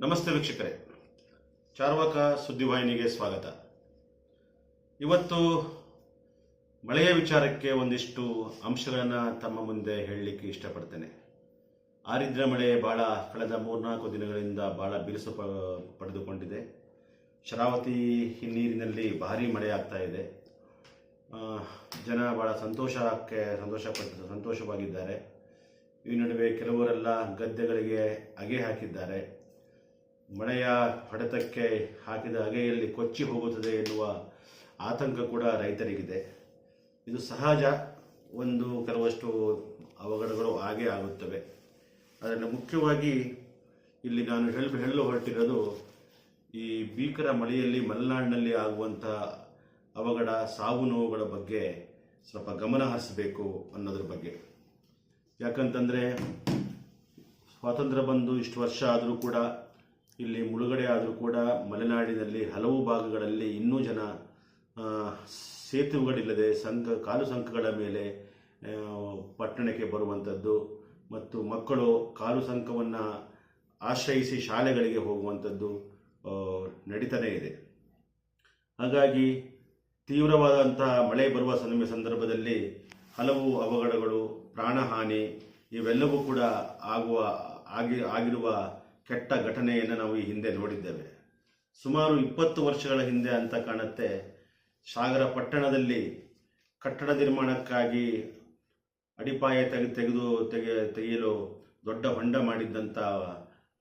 ನಮಸ್ತೆ ವೀಕ್ಷಕರೇ. ಚಾರ್ವಾಕ ಸುದ್ದಿವಾಹಿನಿಗೆ ಸ್ವಾಗತ. ಇವತ್ತು ಮಳೆಯ ವಿಚಾರಕ್ಕೆ ಒಂದಿಷ್ಟು ಅಂಶಗಳನ್ನು ತಮ್ಮ ಮುಂದೆ ಹೇಳಲಿಕ್ಕೆ ಇಷ್ಟಪಡ್ತೇನೆ. ಆರಿದ್ರ ಮಳೆ ಭಾಳ ಕಳೆದ ಮೂರ್ನಾಲ್ಕು ದಿನಗಳಿಂದ ಭಾಳ ಬಿರುಸು ಪಡೆದುಕೊಂಡಿದೆ. ಶರಾವತಿ ಹಿನ್ನೀರಿನಲ್ಲಿ ಭಾರೀ ಮಳೆ ಆಗ್ತಾ ಇದೆ. ಜನ ಭಾಳ ಸಂತೋಷಕ್ಕೆ ಸಂತೋಷಪಟ್ಟು ಸಂತೋಷವಾಗಿದ್ದಾರೆ. ಈ ನಡುವೆ ಕೆಲವರೆಲ್ಲ ಗದ್ದೆಗಳಿಗೆ ಅಗೆ ಹಾಕಿದ್ದಾರೆ. ಮಳೆಯ ಹೊಡೆತಕ್ಕೆ ಹಾಕಿದ ಅಗೆಯಲ್ಲಿ ಕೊಚ್ಚಿ ಹೋಗುತ್ತದೆ ಎನ್ನುವ ಆತಂಕ ಕೂಡ ರೈತರಿಗಿದೆ. ಇದು ಸಹಜ. ಒಂದು ಕೆಲವಷ್ಟು ಅವಘಡಗಳು ಹಾಗೆ ಆಗುತ್ತವೆ. ಅದನ್ನು ಮುಖ್ಯವಾಗಿ ಇಲ್ಲಿ ನಾನು ಹೇಳಿ, ಹೇಳಲು ಹೊರಟಿರೋದು ಈ ಭೀಕರ ಮಳೆಯಲ್ಲಿ ಮಲೆನಾಡಿನಲ್ಲಿ ಆಗುವಂಥ ಅವಘಡ, ಸಾವು ನೋವುಗಳ ಬಗ್ಗೆ ಸ್ವಲ್ಪ ಗಮನ ಹರಿಸಬೇಕು ಅನ್ನೋದ್ರ ಬಗ್ಗೆ. ಯಾಕಂತಂದರೆ ಸ್ವಾತಂತ್ರ್ಯ ಬಂದು ಇಷ್ಟು ವರ್ಷ ಆದರೂ ಕೂಡ ಇಲ್ಲಿ ಮುಳುಗಡೆ ಆದರೂ ಕೂಡ ಮಲೆನಾಡಿನಲ್ಲಿ ಹಲವು ಭಾಗಗಳಲ್ಲಿ ಇನ್ನೂ ಜನ ಸೇತುವೆಗಳಿಲ್ಲದೆ ಸಂಕ, ಕಾಲು ಸಂಕಗಳ ಮೇಲೆ ಪಟ್ಟಣಕ್ಕೆ ಬರುವಂಥದ್ದು ಮತ್ತು ಮಕ್ಕಳು ಕಾಲು ಸಂಕವನ್ನು ಆಶ್ರಯಿಸಿ ಶಾಲೆಗಳಿಗೆ ಹೋಗುವಂಥದ್ದು ನಡೀತಾನೇ ಇದೆ. ಹಾಗಾಗಿ ತೀವ್ರವಾದಂತಹ ಮಳೆ ಬರುವ ಸಮಯ ಸಂದರ್ಭದಲ್ಲಿ ಹಲವು ಅವಘಡಗಳು, ಪ್ರಾಣಹಾನಿ ಇವೆಲ್ಲವೂ ಕೂಡ ಆಗುವ, ಆಗಿ, ಆಗಿರುವ ಕೆಟ್ಟ ಘಟನೆಯನ್ನು ನಾವು ಈ ಹಿಂದೆ ನೋಡಿದ್ದೇವೆ. ಸುಮಾರು ಇಪ್ಪತ್ತು ವರ್ಷಗಳ ಹಿಂದೆ ಅಂತ ಕಾಣುತ್ತೆ, ಸಾಗರ ಪಟ್ಟಣದಲ್ಲಿ ಕಟ್ಟಡ ನಿರ್ಮಾಣಕ್ಕಾಗಿ ಅಡಿಪಾಯ ತೆಗೆ ತೆಗೆದು, ತೆಗೆ, ತೆಗೆಯಲು ದೊಡ್ಡ ಹೊಂಡ ಮಾಡಿದ್ದಂಥ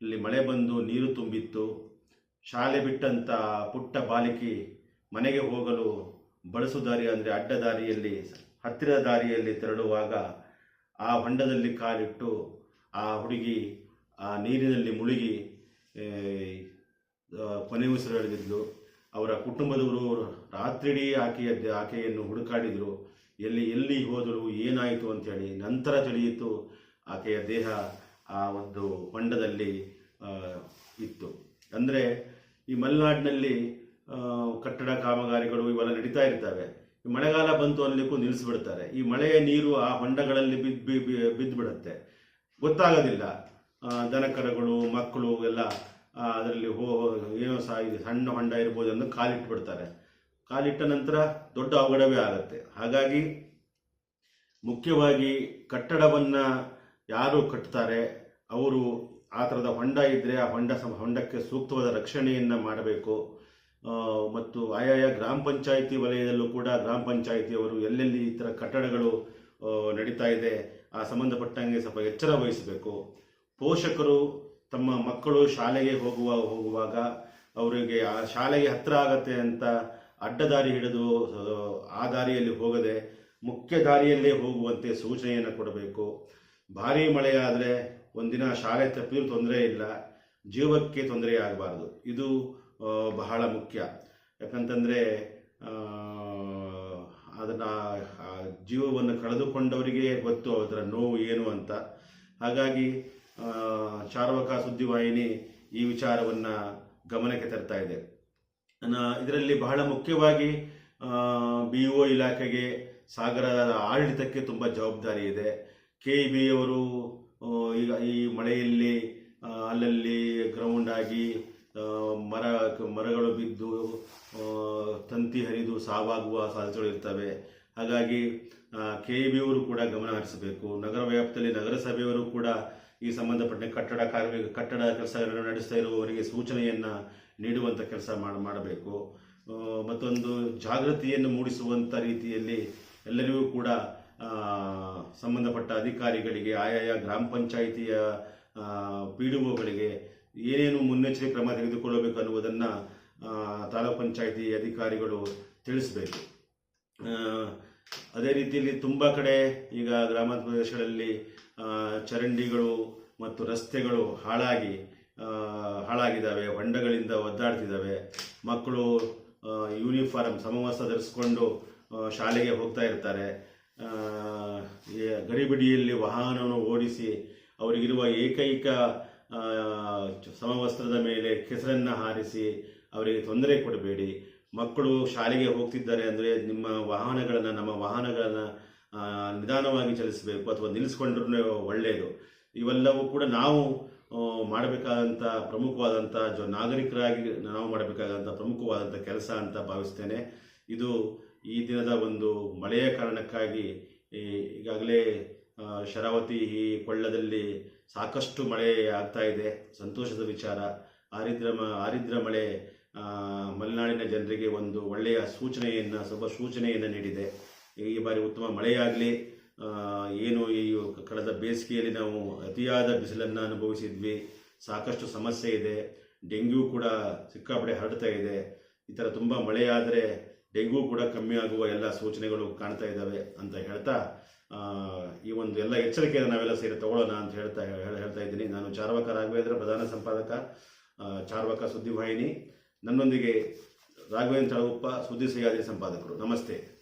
ಇಲ್ಲಿ ಮಳೆ ಬಂದು ನೀರು ತುಂಬಿತ್ತು. ಶಾಲೆ ಬಿಟ್ಟಂಥ ಪುಟ್ಟ ಬಾಲಕಿ ಮನೆಗೆ ಹೋಗಲು ಬಳಸು ದಾರಿ ಅಂದರೆ ಅಡ್ಡ ದಾರಿಯಲ್ಲಿ ಹತ್ತಿರದ ದಾರಿಯಲ್ಲಿ ತೆರಳುವಾಗ ಆ ಹೊಂಡದಲ್ಲಿ ಕಾಲಿಟ್ಟು ಆ ಹುಡುಗಿ ಆ ನೀರಿನಲ್ಲಿ ಮುಳುಗಿ ಕೊನೆ ಉಸಿರು ಕೊನೆ ಉಸಿರೆಳೆದಿದ್ಲು ಅವರ ಕುಟುಂಬದವರು ರಾತ್ರಿಡೀ ಆಕೆಯ ಆಕೆಯನ್ನು ಹುಡುಕಾಡಿದರು. ಎಲ್ಲಿ ಎಲ್ಲಿ ಹೋದರು ಏನಾಯಿತು ಅಂತೇಳಿ ನಂತರ ತಿಳಿಯಿತು ಆಕೆಯ ದೇಹ ಆ ಒಂದು ಹೊಂಡದಲ್ಲಿ ಇತ್ತು. ಅಂದರೆ ಈ ಮಲೆನಾಡಿನಲ್ಲಿ ಕಟ್ಟಡ ಕಾಮಗಾರಿಗಳು ಇವೆಲ್ಲ ನಡೀತಾ ಇರ್ತವೆ. ಮಳೆಗಾಲ ಬಂತು ಅನ್ನಲಿಕ್ಕೂ ನಿಲ್ಲಿಸಿಬಿಡ್ತಾರೆ. ಈ ಮಳೆಯ ನೀರು ಆ ಹೊಂಡಗಳಲ್ಲಿ ಬಿದ್ದು ಬಿದ್ದು ಬಿಡುತ್ತೆ ಗೊತ್ತಾಗೋದಿಲ್ಲ. ದನಕರಗಳು, ಮಕ್ಕಳು ಎಲ್ಲ ಅದರಲ್ಲಿ ಹೋ ಏನೋ ಸಹ ಸಣ್ಣ ಹೊಂಡ ಇರ್ಬೋದು ಎಂದು ಕಾಲಿಟ್ಬಿಡ್ತಾರೆ. ಕಾಲಿಟ್ಟ ನಂತರ ದೊಡ್ಡ ಅವಘಡವೇ ಆಗುತ್ತೆ. ಹಾಗಾಗಿ ಮುಖ್ಯವಾಗಿ ಕಟ್ಟಡವನ್ನು ಯಾರು ಕಟ್ತಾರೆ, ಅವರು ಆ ಥರದ ಹೊಂಡ ಇದ್ದರೆ ಆ ಹೊಂಡ ಸಮ, ಹೊಂಡಕ್ಕೆ ಸೂಕ್ತವಾದ ರಕ್ಷಣೆಯನ್ನು ಮಾಡಬೇಕು. ಮತ್ತು ಆಯಾಯ ಗ್ರಾಮ ಪಂಚಾಯಿತಿ ವಲಯದಲ್ಲೂ ಕೂಡ ಗ್ರಾಮ ಪಂಚಾಯಿತಿಯವರು ಎಲ್ಲೆಲ್ಲಿ ಈ ಥರ ಕಟ್ಟಡಗಳು ನಡೀತಾ ಇದೆ, ಆ ಸಂಬಂಧಪಟ್ಟಂಗೆ ಸ್ವಲ್ಪ ಎಚ್ಚರ ವಹಿಸಬೇಕು. ಪೋಷಕರು ತಮ್ಮ ಮಕ್ಕಳು ಶಾಲೆಗೆ ಹೋಗುವ ಹೋಗುವಾಗ ಅವರಿಗೆ ಆ ಶಾಲೆಗೆ ಹತ್ತಿರ ಆಗತ್ತೆ ಅಂತ ಅಡ್ಡದಾರಿ ಹಿಡಿದು ಆ, ದಾರಿಯಲ್ಲಿ ಹೋಗದೆ ಮುಖ್ಯ ದಾರಿಯಲ್ಲೇ ಹೋಗುವಂತೆ ಸೂಚನೆಯನ್ನು ಕೊಡಬೇಕು. ಭಾರೀ ಮಳೆಯಾದರೆ ಒಂದಿನ ಶಾಲೆ ತಪ್ಪಿದ್ರೂ ತೊಂದರೆ ಇಲ್ಲ ಜೀವಕ್ಕೆ ತೊಂದರೆ ಆಗಬಾರ್ದು. ಇದು ಬಹಳ ಮುಖ್ಯ. ಯಾಕಂತಂದರೆ ಅದನ್ನು ಜೀವವನ್ನು ಕಳೆದುಕೊಂಡವರಿಗೆ ಗೊತ್ತು ಅದರ ನೋವು ಏನು ಅಂತ. ಹಾಗಾಗಿ ಚಾರ್ವಕ ಸುದ್ದಿವಾಹಿನಿ ಈ ವಿಚಾರವನ್ನು ಗಮನಕ್ಕೆ ತರ್ತಾ ಇದೆ. ಇದರಲ್ಲಿ ಬಹಳ ಮುಖ್ಯವಾಗಿ ಬಿ ಒ ಇಲಾಖೆಗೆ ಸಾಗರ ಆಡಳಿತಕ್ಕೆ ತುಂಬ ಜವಾಬ್ದಾರಿ ಇದೆ. ಕೆ ಇ ಬಿ ಅವರು ಈಗ ಈ ಮಳೆಯಲ್ಲಿ ಅಲ್ಲಲ್ಲಿ ಗ್ರೌಂಡ್ ಆಗಿ ಮರ, ಮರಗಳು ಬಿದ್ದು ತಂತಿ ಹರಿದು ಸಾವಾಗುವ ಸಾಧ್ಯತೆಗಳು ಇರ್ತವೆ. ಹಾಗಾಗಿ ಕೆ ಇ ಬಿ ಅವರು ಕೂಡ ಗಮನ ಹರಿಸಬೇಕು. ನಗರ ವ್ಯಾಪ್ತಿಯಲ್ಲಿ ನಗರಸಭೆಯವರು ಕೂಡ ಈ ಸಂಬಂಧಪಟ್ಟ ಕಟ್ಟಡ ಕಾರ್ಯ, ಕಟ್ಟಡ ಕೆಲಸಗಳನ್ನು ನಡೆಸ್ತಾ ಇರುವವರಿಗೆ ಸೂಚನೆಯನ್ನು ನೀಡುವಂಥ ಕೆಲಸ ಮಾಡ, ಮಾಡಬೇಕು. ಮತ್ತೊಂದು ಜಾಗೃತಿಯನ್ನು ಮೂಡಿಸುವಂಥ ರೀತಿಯಲ್ಲಿ ಎಲ್ಲರಿಗೂ ಕೂಡ ಸಂಬಂಧಪಟ್ಟ ಅಧಿಕಾರಿಗಳಿಗೆ, ಆಯಾಯ ಗ್ರಾಮ ಪಂಚಾಯಿತಿಯ ಪಿ ಡಿ ಒಗಳಿಗೆ ಏನೇನು ಮುನ್ನೆಚ್ಚರಿಕೆ ಕ್ರಮ ತೆಗೆದುಕೊಳ್ಳಬೇಕು ಅನ್ನುವುದನ್ನು ತಾಲೂಕು ಪಂಚಾಯಿತಿ ಅಧಿಕಾರಿಗಳು ತಿಳಿಸಬೇಕು. ಅದೇ ರೀತಿಯಲ್ಲಿ ತುಂಬ ಕಡೆ ಈಗ ಗ್ರಾಮ ಪ್ರದೇಶಗಳಲ್ಲಿ ಚರಂಡಿಗಳು ಮತ್ತು ರಸ್ತೆಗಳು ಹಾಳಾಗಿ ಹಾಳಾಗಿದ್ದಾವೆ, ಹೊಂಡಗಳಿಂದ ಒದ್ದಾಡ್ತಿದ್ದಾವೆ. ಮಕ್ಕಳು ಯೂನಿಫಾರ್ಮ್ ಸಮವಸ್ತ್ರ ಧರಿಸ್ಕೊಂಡು ಶಾಲೆಗೆ ಹೋಗ್ತಾ ಇರ್ತಾರೆ. ಗಡಿಬಿಡಿಯಲ್ಲಿ ವಾಹನವನ್ನು ಓಡಿಸಿ ಅವರಿಗಿರುವ ಏಕೈಕ ಸಮವಸ್ತ್ರದ ಮೇಲೆ ಕೆಸರನ್ನು ಹಾರಿಸಿ ಅವರಿಗೆ ತೊಂದರೆ ಕೊಡಬೇಡಿ. ಮಕ್ಕಳು ಶಾಲೆಗೆ ಹೋಗ್ತಿದ್ದಾರೆ ಅಂದರೆ ನಿಮ್ಮ ವಾಹನಗಳನ್ನು, ನಮ್ಮ ವಾಹನಗಳನ್ನು ನಿಧಾನವಾಗಿ ಚಲಿಸಬೇಕು ಅಥವಾ ನಿಲ್ಲಿಸ್ಕೊಂಡ್ರೂ ಒಳ್ಳೆಯದು ಇವೆಲ್ಲವೂ ಕೂಡ ನಾವು ಮಾಡಬೇಕಾದಂಥ ಪ್ರಮುಖವಾದಂಥ ಜ, ನಾಗರಿಕರಾಗಿ ನಾವು ಮಾಡಬೇಕಾದಂಥ ಪ್ರಮುಖವಾದಂಥ ಕೆಲಸ ಅಂತ ಭಾವಿಸ್ತೇನೆ. ಇದು ಈ ದಿನದ ಒಂದು ಮಳೆಯ ಕಾರಣಕ್ಕಾಗಿ ಈಗಾಗಲೇ ಶರಾವತಿ ಈ ಕೊಳ್ಳದಲ್ಲಿ ಸಾಕಷ್ಟು ಮಳೆ ಆಗ್ತಾ ಇದೆ. ಸಂತೋಷದ ವಿಚಾರ. ಆರಿದ್ರ ಮ- ಆರಿದ್ರ ಮಳೆ ಮಲೆನಾಡಿನ ಜನರಿಗೆ ಒಂದು ಒಳ್ಳೆಯ ಸೂಚನೆಯನ್ನು ಶುಭ ಸೂಚನೆಯನ್ನು ನೀಡಿದೆ. ಈ ಬಾರಿ ಉತ್ತಮ ಮಳೆಯಾಗಲಿ ಏನು ಈ ಕಳೆದ ಬೇಸಿಗೆಯಲ್ಲಿ ನಾವು ಅತಿಯಾದ ಬಿಸಿಲನ್ನು ಅನುಭವಿಸಿದ್ವಿ. ಸಾಕಷ್ಟು ಸಮಸ್ಯೆ ಇದೆ. ಡೆಂಗ್ಯೂ ಕೂಡ ಸಿಕ್ಕಾಪಡೆ ಹರಡ್ತಾ ಇದೆ. ಈ ಥರ ತುಂಬ ಮಳೆಯಾದರೆ ಡೆಂಗ್ಯೂ ಕೂಡ ಕಮ್ಮಿ ಆಗುವ ಎಲ್ಲ ಸೂಚನೆಗಳು ಕಾಣ್ತಾ ಇದ್ದಾವೆ ಅಂತ ಹೇಳ್ತಾ ಈ ಒಂದು ಎಲ್ಲ ಎಚ್ಚರಿಕೆಯನ್ನು ನಾವೆಲ್ಲ ಸೇರಿ ತಗೊಳ್ಳೋಣ ಅಂತ ಹೇಳ್ತಾ ಹೇಳ್- ಹೇಳ್ತಾ ಇದ್ದೀನಿ. ನಾನು ಚಾರ್ವಕ ರಾಘವೇಂದ್ರ ಪ್ರಧಾನ ಸಂಪಾದಕ ಚಾರ್ವಕ ಸುದ್ದಿವಾಹಿನಿ. ನನ್ನೊಂದಿಗೆ ರಾಘವೇಂದ್ರ ಉಪ್ಪ ಸುದ್ದಿ ಸಹ್ಯಾದ್ರಿ ಸಂಪಾದಕರು. ನಮಸ್ತೆ.